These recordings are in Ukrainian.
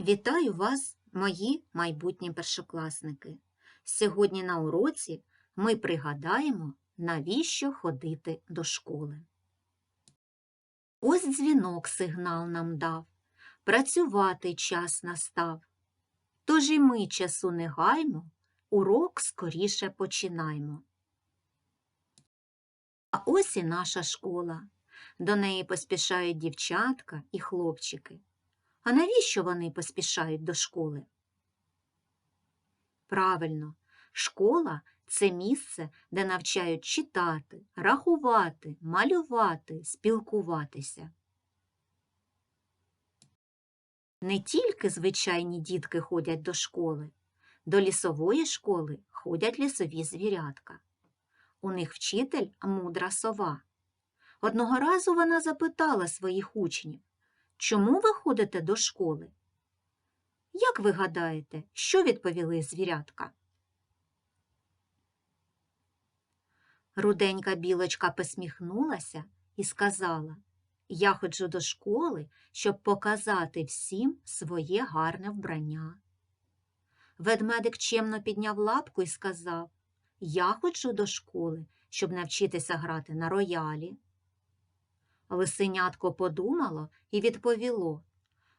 Вітаю вас, мої майбутні першокласники. Сьогодні на уроці ми пригадаємо, навіщо ходити до школи. Ось дзвінок сигнал нам дав, працювати час настав. Тож і ми часу не гаймо, урок скоріше починаймо. А ось і наша школа. До неї поспішають дівчатка і хлопчики. А навіщо вони поспішають до школи? Правильно, школа це місце, де навчають читати, рахувати, малювати, спілкуватися. Не тільки звичайні дітки ходять до школи, до лісової школи ходять лісові звірятка. У них вчитель мудра сова. Одного разу вона запитала своїх учнів, чому ви ходите до школи? Як ви гадаєте, що відповіли звірятка? Руденька білочка посміхнулася і сказала, я ходжу до школи, щоб показати всім своє гарне вбрання. Ведмедик чемно підняв лапку і сказав, я ходжу до школи, щоб навчитися грати на роялі. Лисенятко подумало і відповіло,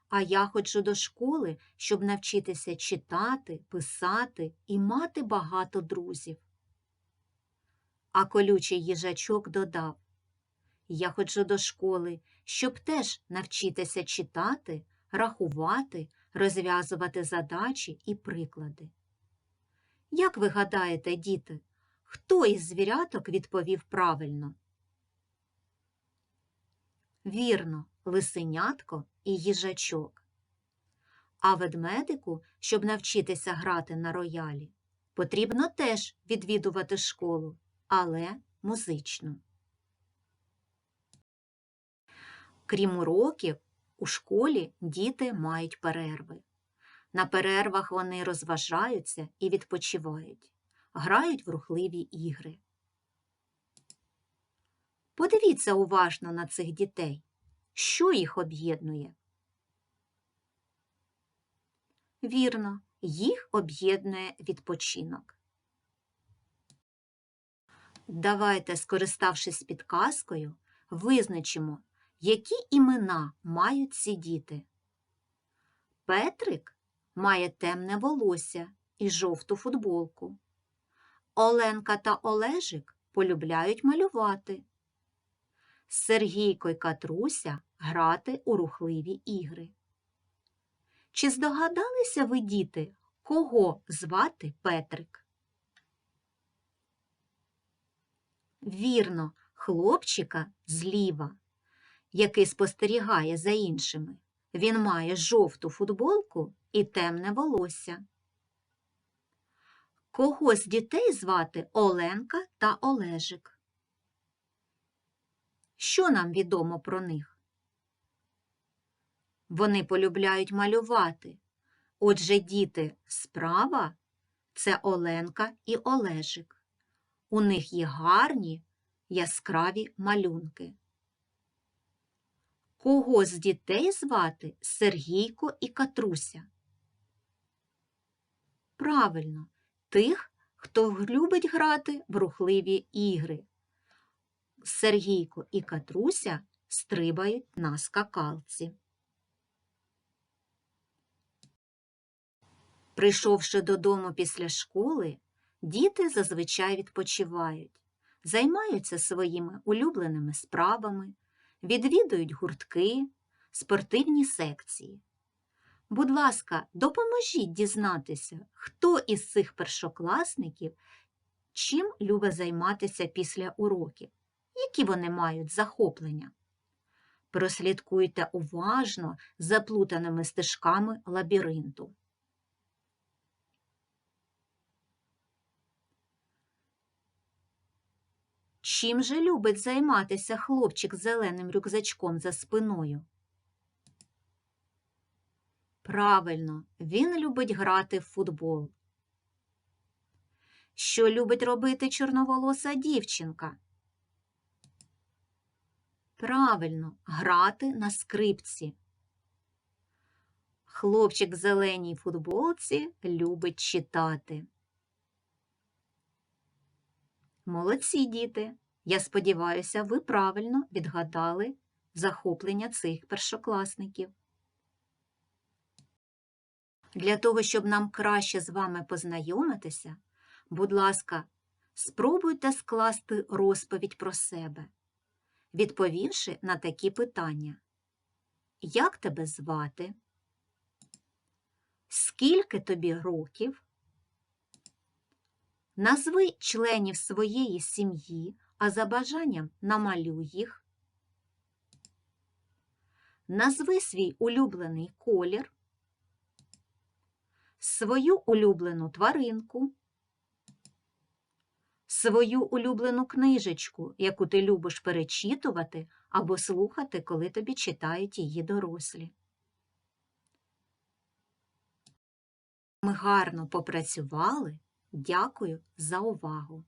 а я ходжу до школи, щоб навчитися читати, писати і мати багато друзів. А колючий їжачок додав, я ходжу до школи, щоб теж навчитися читати, рахувати, розв'язувати задачі і приклади. Як ви гадаєте, діти, хто із звіряток відповів правильно? Вірно, лисенятко і їжачок. А ведмедику, щоб навчитися грати на роялі, потрібно теж відвідувати школу, але музичну. Крім уроків, у школі діти мають перерви. На перервах вони розважаються і відпочивають, грають в рухливі ігри. Подивіться уважно на цих дітей. Що їх об'єднує? Вірно, їх об'єднує відпочинок. Давайте, скориставшись підказкою, визначимо, які імена мають ці діти. Петрик має темне волосся і жовту футболку. Оленка та Олежик полюбляють малювати. Сергійко й Катруся грати у рухливі ігри. Чи здогадалися ви, діти, кого звати Петрик? Вірно, хлопчика зліва, який спостерігає за іншими. Він має жовту футболку і темне волосся. Кого з дітей звати Оленка та Олежик? Що нам відомо про них? Вони полюбляють малювати. Отже, діти справа це Оленка і Олежик. У них є гарні яскраві малюнки. Кого з дітей звати Сергійко і Катруся? Правильно, тих, хто любить грати в рухливі ігри. Сергійко і Катруся стрибають на скакалці. Прийшовши додому після школи, діти зазвичай відпочивають, займаються своїми улюбленими справами, відвідують гуртки, спортивні секції. Будь ласка, допоможіть дізнатися, хто із цих першокласників чим любить займатися після уроків які вони мають захоплення. Прослідкуйте уважно заплутаними стежками лабіринту. Чим же любить займатися хлопчик з зеленим рюкзачком за спиною? Правильно, він любить грати в футбол. Що любить робити чорноволоса дівчинка? Правильно, грати на скрипці. Хлопчик в зеленій футболці любить читати. Молодці, діти! Я сподіваюся, ви правильно відгадали захоплення цих першокласників. Для того, щоб нам краще з вами познайомитися, будь ласка, спробуйте скласти розповідь про себе, відповівши на такі питання. Як тебе звати? Скільки тобі років? Назви членів своєї сім'ї, а за бажанням намалюй їх. Назви свій улюблений колір, свою улюблену тваринку, свою улюблену книжечку, яку ти любиш перечитувати або слухати, коли тобі читають її дорослі. Ми гарно попрацювали. Дякую за увагу!